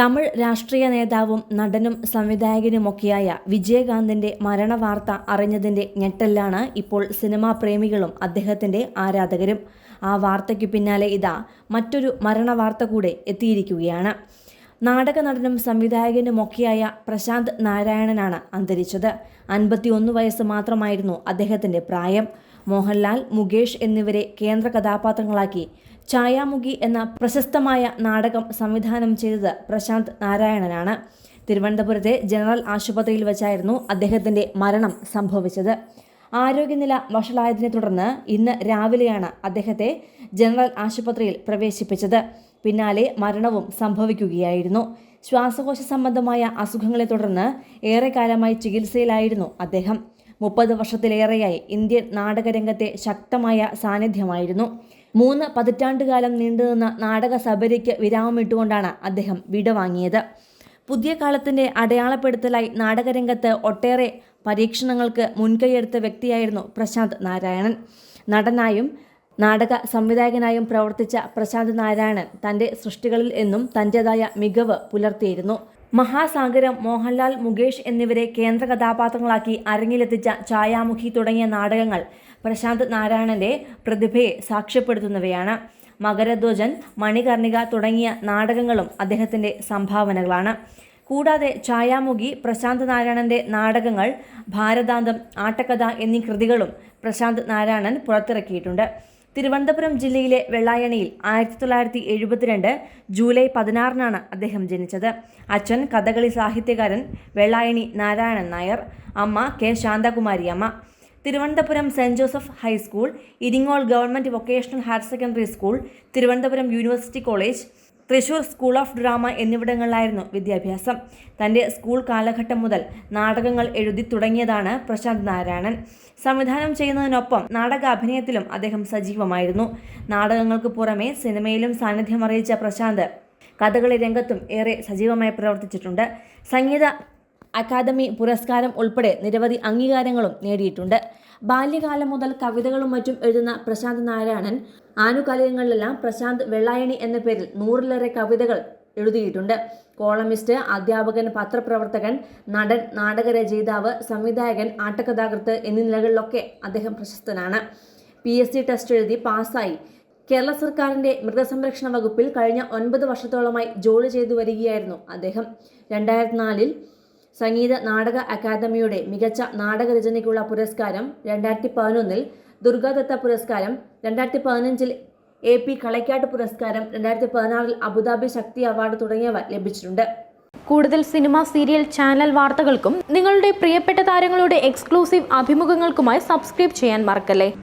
തമിഴ് രാഷ്ട്രീയ നേതാവും നടനും സംവിധായകനുമൊക്കെയായ വിജയകാന്തിന്റെ മരണവാർത്ത അറിഞ്ഞതിന്റെ ഞെട്ടലാണ് ഇപ്പോൾ സിനിമാ പ്രേമികളും അദ്ദേഹത്തിന്റെ ആരാധകരും. ആ വാർത്തയ്ക്ക് പിന്നാലെ ഇതാ മറ്റൊരു മരണവാർത്ത കൂടെ എത്തിയിരിക്കുകയാണ്. നാടക നടനും സംവിധായകനുമൊക്കെയായ പ്രശാന്ത് നാരായണനാണ് അന്തരിച്ചത്. അൻപത്തിയൊന്ന് വയസ്സ് മാത്രമായിരുന്നു അദ്ദേഹത്തിന്റെ പ്രായം. മോഹൻലാൽ മുകേഷ് എന്നിവരെ കേന്ദ്ര കഥാപാത്രങ്ങളാക്കി. ഛായാമുഖി എന്ന പ്രശസ്തമായ നാടകം സംവിധാനം ചെയ്തത് പ്രശാന്ത് നാരായണനാണ്. തിരുവനന്തപുരത്തെ ജനറൽ ആശുപത്രിയിൽ വെച്ചായിരുന്നു അദ്ദേഹത്തിന്റെ മരണം സംഭവിച്ചത്. ആരോഗ്യനില വഷളായതിനെ തുടർന്ന് ഇന്ന് രാവിലെയാണ് അദ്ദേഹത്തെ ജനറൽ ആശുപത്രിയിൽ പ്രവേശിപ്പിച്ചത്. പിന്നാലെ മരണവും സംഭവിക്കുകയായിരുന്നു. ശ്വാസകോശ സംബന്ധമായ അസുഖങ്ങളെ തുടർന്ന് ഏറെക്കാലമായി ചികിത്സയിലായിരുന്നു അദ്ദേഹം. മുപ്പത് വർഷത്തിലേറെയായി ഇന്ത്യൻ നാടകരംഗത്തെ ശക്തമായ സാന്നിധ്യമായിരുന്നു. മൂന്ന് പതിറ്റാണ്ടുകാലം നീണ്ടുനിന്ന നാടക സബരിക്ക് വിരാമമിട്ടുകൊണ്ടാണ് അദ്ദേഹം വിടവാങ്ങിയത്. പുതിയ കാലത്തിന്റെ അടയാളപ്പെടുത്തലായി നാടകരംഗത്ത് ഒട്ടേറെ പരീക്ഷണങ്ങൾക്ക് മുൻകൈയെടുത്ത വ്യക്തിയായിരുന്നു പ്രശാന്ത് നാരായണൻ. നടനായും നാടക സംവിധായകനായും പ്രവർത്തിച്ച പ്രശാന്ത് നാരായണൻ തന്റെ സൃഷ്ടികളിൽ എന്നും തന്റേതായ മികവ് പുലർത്തിയിരുന്നു. മഹാസാഗരം മോഹൻലാൽ മുകേഷ് എന്നിവരെ കേന്ദ്ര കഥാപാത്രങ്ങളാക്കി അരങ്ങിലെത്തിച്ച ഛായാമുഖി തുടങ്ങിയ നാടകങ്ങൾ പ്രശാന്ത് നാരായണന്റെ പ്രതിഭയെ സാക്ഷ്യപ്പെടുത്തുന്നവയാണ്. മകരധ്വജൻ മണികർണിക തുടങ്ങിയ നാടകങ്ങളും അദ്ദേഹത്തിന്റെ സംഭാവനകളാണ്. കൂടാതെ ഛായാമുഖി പ്രശാന്ത് നാരായണന്റെ നാടകങ്ങൾ ഭാരതാന്തം ആട്ടക്കഥ എന്നീ കൃതികളും പ്രശാന്ത് നാരായണൻ പുറത്തിറക്കിയിട്ടുണ്ട്. തിരുവനന്തപുരം ജില്ലയിലെ വെള്ളായണിയിൽ ആയിരത്തി തൊള്ളായിരത്തി എഴുപത്തിരണ്ട് ജൂലൈ പതിനാറിനാണ് അദ്ദേഹം ജനിച്ചത്. അച്ഛൻ കഥകളി സാഹിത്യകാരൻ വെള്ളായണി നാരായണൻ നായർ അമ്മ കെ ശാന്തകുമാരി അമ്മ. Thiruvananthapuram saint Joseph high school Iringol government vocational higher secondary school Thiruvananthapuram university college Thrissur school of drama എന്നിവിടങ്ങളിലായിരുന്നു വിദ്യാഭ്യാസം. തന്റെ സ്കൂൾ കാലഘട്ടം മുതൽ നാടകങ്ങൾ എഴുതി തുടങ്ങിയതാണ് പ്രശാന്ത് നാരായണൻ. സംവിധാനം ചെയ്യുന്നതിനൊപ്പം നാടകാഭിനയത്തിലും അദ്ദേഹം സജീവമായിരുന്നു. നാടകങ്ങൾക്ക് പുറമെ സിനിമയിലും സാന്നിധ്യം അറിയിച്ച പ്രശാന്ത് കഥകളി രംഗത്തും ഏറെ സജീവമായി പ്രവർത്തിച്ചിട്ടുണ്ട്. സംഗീത അക്കാദമി പുരസ്കാരം ഉൾപ്പെടെ നിരവധി അംഗീകാരങ്ങളും നേടിയിട്ടുണ്ട്. ബാല്യകാലം മുതൽ കവിതകളും മറ്റും എഴുതുന്ന പ്രശാന്ത് നാരായണൻ ആനുകാലികങ്ങളിലെല്ലാം പ്രശാന്ത് വെള്ളായണി എന്ന പേരിൽ നൂറിലേറെ കവിതകൾ എഴുതിയിട്ടുണ്ട്. കോളമിസ്റ്റ് അധ്യാപകൻ പത്രപ്രവർത്തകൻ നടൻ നാടകരചയിതാവ് സംവിധായകൻ ആട്ടകഥാകൃത്ത് എന്നീ നിലകളിലൊക്കെ അദ്ദേഹം പ്രശസ്തനാണ്. പി എസ് സി ടെസ്റ്റ് എഴുതി പാസ്സായി. കേരള സർക്കാരിന്റെ മൃഗസംരക്ഷണ വകുപ്പിൽ കഴിഞ്ഞ ഒൻപത് വർഷത്തോളമായി ജോലി ചെയ്തു വരികയായിരുന്നു അദ്ദേഹം. രണ്ടായിരത്തി നാലിൽ സംഗീത നാടക അക്കാദമിയുടെ മികച്ച നാടകരചനയ്ക്കുള്ള പുരസ്കാരം രണ്ടായിരത്തി പതിനൊന്നിൽ ദുർഗാദത്ത പുരസ്കാരം. രണ്ടായിരത്തി പതിനഞ്ചിൽ എ പി കളയ്ക്കാട്ട് പുരസ്കാരം. രണ്ടായിരത്തി പതിനാറിൽ അബുദാബി ശക്തി അവാർഡ് തുടങ്ങിയവ ലഭിച്ചിട്ടുണ്ട്. കൂടുതൽ സിനിമ സീരിയൽ ചാനൽ വാർത്തകൾക്കും നിങ്ങളുടെ പ്രിയപ്പെട്ട താരങ്ങളുടെ എക്സ്ക്ലൂസീവ് അഭിമുഖങ്ങൾക്കുമായി സബ്സ്ക്രൈബ് ചെയ്യാൻ മറക്കല്ലേ?